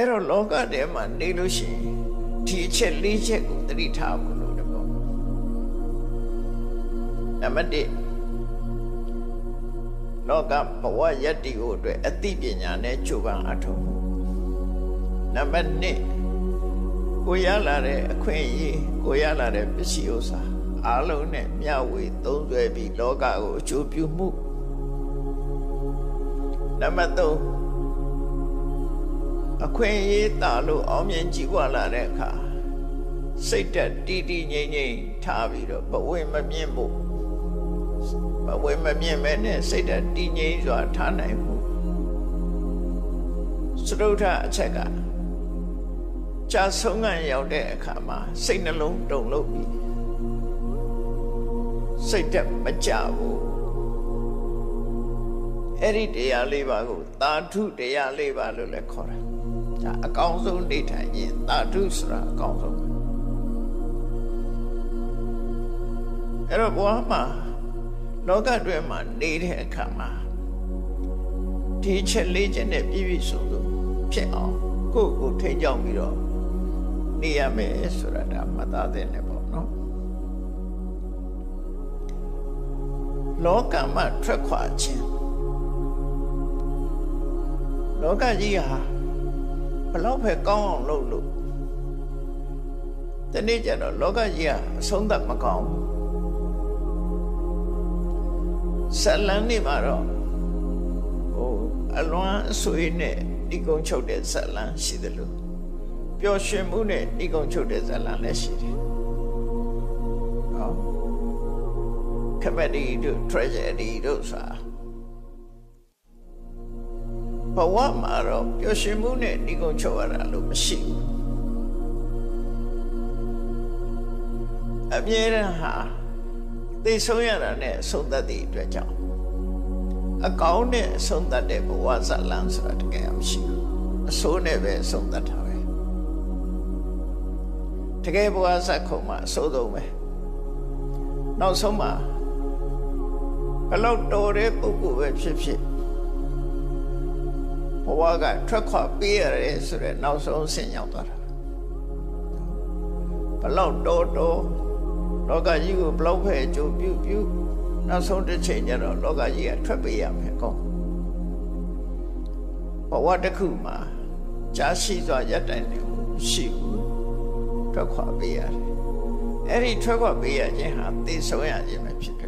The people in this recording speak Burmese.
အဲ့တော့လောကထဲမှာနေလို့ရှိရင်ဒီအချက်၄ချက်ကိုသတိထားဖို့လို့တယ်ပေါ့နံပါတ်1လောကဘဝယတ္တိကိုအတွက်အသိပညာနဲ့ကြိုးပမ်းအထောက်မှုနံပါတ်2ကိုရလာတဲ့အခွင့်အရေးကိုရလာတဲ့ပစ္စည်းဥစ္စာအားလုံးနဲ့မျှဝေသုံးစွဲပြီးလောကကိုအကျိုးပြုမှုနံပါတ်3 အခွင့်အရေးတာလို့အောင်မြင်ကြည့်ွားလာတဲ့အခါစိတ်တက်တီးတီးငြိမ်ငြိမ်ထားပြီးတော့ဘဝမမြင့်ဖို့ဘဝမမြင့်မဲ့နဲ့စိတ်တက်တည်ငြိမ်စွာထားနိုင်မှုစရုထအချက်ကကြာဆုံးခံရောက်တဲ့အခါမှာစိတ်နှလုံးတုန်လှုပ်ပြီးစိတ်တက်မကြဘူး အဲ့ဒီတရားလေးပါကိုသာထုတရားလေးပါလို့လည်းခေါ်တယ်ဒါအကောင်းဆုံးနေထိုင်ရင်သာထုဆိုတာအကောင်းဆုံးအဲ့တော့ဘဝမှာလောကတွင်မှာနေတဲ့အခါမှာဒီချက်လေးချက်နဲ့ပြည့်ပြည့်စုံစုံဖြစ်အောင်ကိုယ့်ကိုထိန်းချောင်းပြီးတော့နေရမယ်ဆိုတာဒါမှတ်သားတဲ့နဲ့ပေါ့နော်လောကမှာထွက်ခွာခြင်း လောကကြီးဟာဘလောက်ပဲကောင်းအောင်လုပ်လို့ဒီနေ့ကျတော့လောကကြီးဟာအဆုံးသတ်မကောင်းဘူးဇလန်နေမှာတော့ဟိုအလွမ်းအဆွေးနဲ့ဒီကုံချုပ်တဲ့ဇလန်ရှိတယ်လို့ပျော်ရွှင်မှုနဲ့ဒီကုံချုပ်တဲ့ဇလန်လည်းရှိတယ်။ဟော comedy တို့ tragedy တို့ဆိုတာ ဘဝမှာတော့ပျော်ရွှင်မှုနဲ့ဒီကုံချုပ်ရတာလို့မရှိဘူး။အမြဲတမ်းဟာသိဆုံးရတာနဲ့ဆုံးသက်တဲ့အတွက်ကြောင့်အကောင်းနဲ့ဆုံးသက်တဲ့ဘဝဇလန်းဆိုတာတကယ်မရှိဘူးအဆိုးနဲ့ပဲဆုံးသက်တာပဲတကယ်ဘဝဇက်ခုံမှာအဆိုးဆုံးပဲနောက်ဆုံးမှာဘလောက်တော်တဲ့ပုဂ္ဂိုလ်ပဲဖြစ်ဖြစ် ဘဝကထွက်ခွာပေးရတယ်ဆိုတဲ့နောက်ဆုံးဆင့်ရောက်သွားတာဘလောက်တော်တော်လောကကြီးကိုဘလောက်ပဲအကျိုးပြုပြုနောက်ဆုံးတစ်ချိန်ကျတော့လောကကြီးကထွက်ပေးရမယ်ကောဘဝတစ်ခုမှာကြာရှိစွာရပ်တိုင်နေရှိဘူးထွက်ခွာပေးရတယ်အဲ့ဒီထွက်ခွာပေးရခြင်းဟာသိဆုံးရခြင်းပဲဖြစ်တယ်